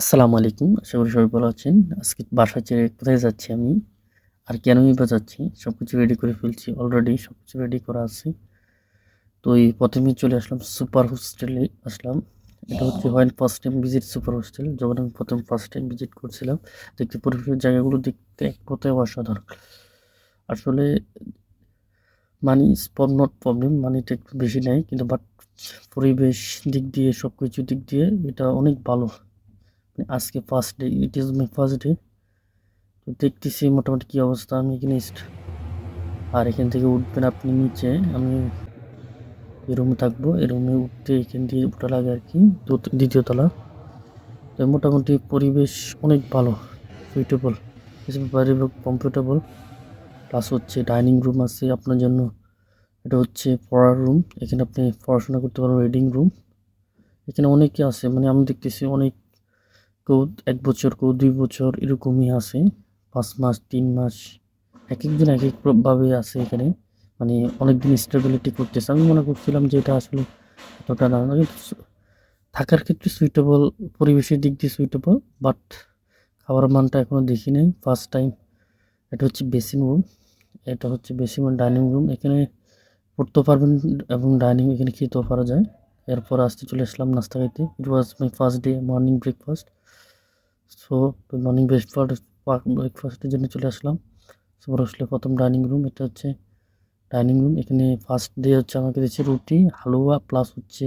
আসসালামু আলাইকুম। আশা করি সবাই ভালো আছেন। আজকে বাসা ছেড়ে কোথায় যাচ্ছি আমি? আর কেনই বা যাচ্ছি? সব কিছু রেডি করে ফেলছি অলরেডি সব কিছু রেডি করা আছে। তো এই প্রথমেই চলে আসলাম সুপার হোস্টেলে আসলাম। এটা হচ্ছে when first time visit super hostel যখন আমি প্রথম ফার্স্ট টাইম ভিজিট করছিলাম। দেখতে পরিবেশের জায়গাগুলো দেখতে এক কথায় অসাধারণ। আসলে মানি ইজ নট প্রবলেম মানিটা একটু বেশি নেয় কিন্তু বাট পরিবেশ দিক দিয়ে সব কিছু দিক দিয়ে এটা অনেক ভালো। আজকে first day it is my first day তো দেখতেছি মোটামুটি কী অবস্থা, আমি এখানে আর এখান থেকে উঠবেন আপনি নিচে, আমি এই রুমে থাকব। এই রুমে উঠতে এখান দিয়ে ওঠা লাগে আর কি, দু- দ্বিতীয় তলা। তো মোটামুটি পরিবেশ অনেক ভালো সুইটেবল ভেরি কমফোর্টেবল প্লাস হচ্ছে ডাইনিং রুম আছে আপনার জন্য। এটা হচ্ছে পড়ার রুম এখানে আপনি পড়াশোনা করতে পারেন রিডিং রুম এখানে অনেকে আছে মানে আমি দেখতেছি অনেক কেউ এক বছর কেউ দুই বছর এরকমই আছে। পাঁচ মাস, তিন মাস এক একজন এক একভাবে আছে এখানে। মানে অনেক দিন স্টেবিলিটি করতেছে। আমি মনে করছিলাম যে এটা আসলে এতটা না। থাকার ক্ষেত্রে সুইটেবল পরিবেশের দিক দিয়ে সুইটেবল বাট খাবার মানটা এখনও দেখি নাই। ফার্স্ট টাইম এটা হচ্ছে বেসিং রুম এটা হচ্ছে বেসিং রুম ডাইনিং রুম এখানে পড়তেও পারবেন এবং ডাইনিং এখানে খেতেও পারা যায়। এরপর আসতে চলে আসলাম নাস্তা খাইতে। It was my first day morning breakfast so morning breakfast ব্রেকফাস্টের জন্য চলে আসলাম। সো আসলে প্রথম ডাইনিং রুম এটা হচ্ছে ডাইনিং রুম এখানে ফার্স্ট ডে হচ্ছে আমাকে দিচ্ছে রুটি, হালুয়া প্লাস হচ্ছে